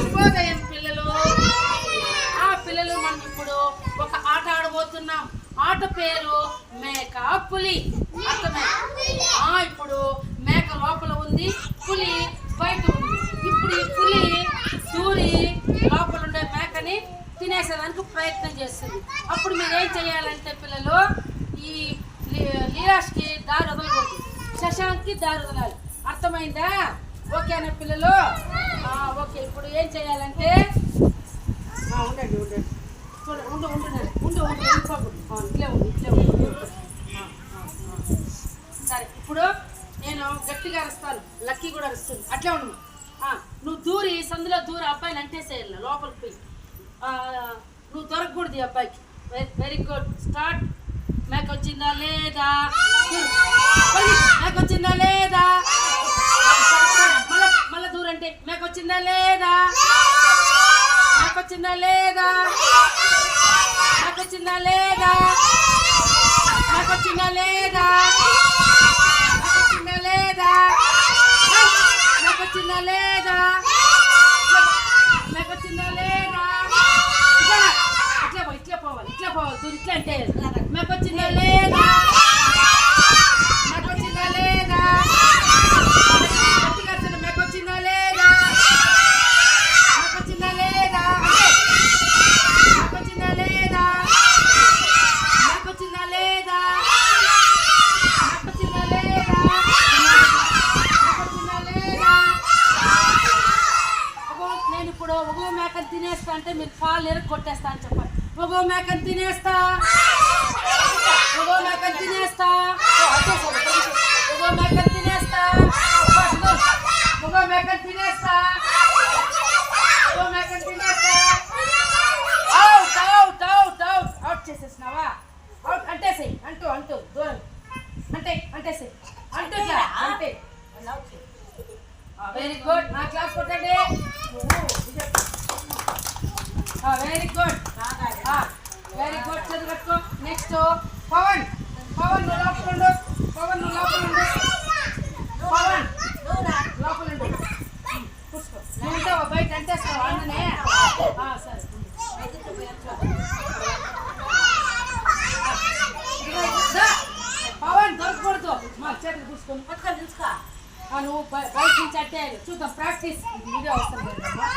శుభోదయం పిల్లలు. ఆ పిల్లలు మనం ఇప్పుడు ఒక ఆట ఆడబోతున్నాం. ఆట పేరు మేక పులి. అర్థమే? ఆ ఇప్పుడు మేక లోపల ఉంది పులి బయట ఉంది. ఇప్పుడు ఈ పులి దూరి లోపల ఉండే మేకని తినేసేదానికి ప్రయత్నం చేస్తుంది. అప్పుడు మీరు ఏం చేయాలంటే పిల్లలు ఈ లీలాష్కి దారి వదలకూడదు. శశాంక్కి దారి వదలాలి. అర్థమైందా? ఓకేనా పిల్లలు? ఓకే. ఇప్పుడు ఏం చేయాలంటే ఉండండి ఉండండి. చూడండి ఉండు ఉండు ఉండు ఉండు ఇట్లే ఉండు ఇట్లే ఉండు సరే ఇప్పుడు నేను గట్టిగా అరుస్తాను. లక్కీ కూడా అరుస్తుంది. అట్లే ఉండు. నువ్వు దూరి సందులో దూరి అబ్బాయిని అంటేసేయాలి లోపలికి పోయి. నువ్వు దొరకకూడదు ఈ అబ్బాయికి. Very good. స్టార్ట్. మేక వచ్చిందా లేదా? మేకొచ్చిందా మేక వచ్చిందా లేదా వచ్చిందా లేదా? నాకు వచ్చిందా లేదా? నాకు వచ్చిందా లేదా? నాకు వచ్చిందా లేదా? నాకు వచ్చిందా లేదా? నాకు వచ్చిందా లేదా నాకు వచ్చిందా లేదా ఇట్లా ఇట్లా పోవాలి ఇట్లా పోవాలి ఇట్లా అంటే మేక వచ్చిందా లేదా మేక వచ్చిందా లేదా గట్టిగా అరచండి. మేక వచ్చిందా లేదా మేక వచ్చిందా లేదా మేక వచ్చిందా లేదా మేక వచ్చిందా లేదా మేక వచ్చిందా లేదా మేక వచ్చిందా లేదా అగో నేను ఇప్పుడు ఒగో మేకని తినేస్తా అంటే మీరు కాళ్ళు ఎరగ కొట్టేస్తా అని చెప్పాలి. ఒగో మేకని తినేస్తా. ఒగో మేకని తినేస్తా. ఒగో మేకని తినేస్తా. ఒగో మేకని తినేస్తా. ఒగో మేకని తినేస్తా. Out out out out out చేసేసినావా? Out అంటేసేయి అంటూ అంటూ దూరం. అంటే అంటేసేయి. అంటూ అంటే వెరీ గుడ్ నా క్లాస్ కొట్టండి. వెరీ గుడ్ వెరీ గుడ్ చదువు కట్టుకో. నెక్స్ట్ పవన్. పవన్ నువ్వు లోపల ఉండు. పవన్ నువ్వు లోపల ఉండు. పవన్ లోపల ఉండు. నువ్వు ఉంటావా బయట అంటేస్తావా? అన్ననే సరే. పవన్ దొరకకూడదు. మా చేతులు కూర్చుకొని పట్టుకొని తెలుసుకో నువ్వు బయ- బయట నుంచి అట్టేయాలి. చూద్దాం ప్రాక్టీస్. ఇది లేదమ్మా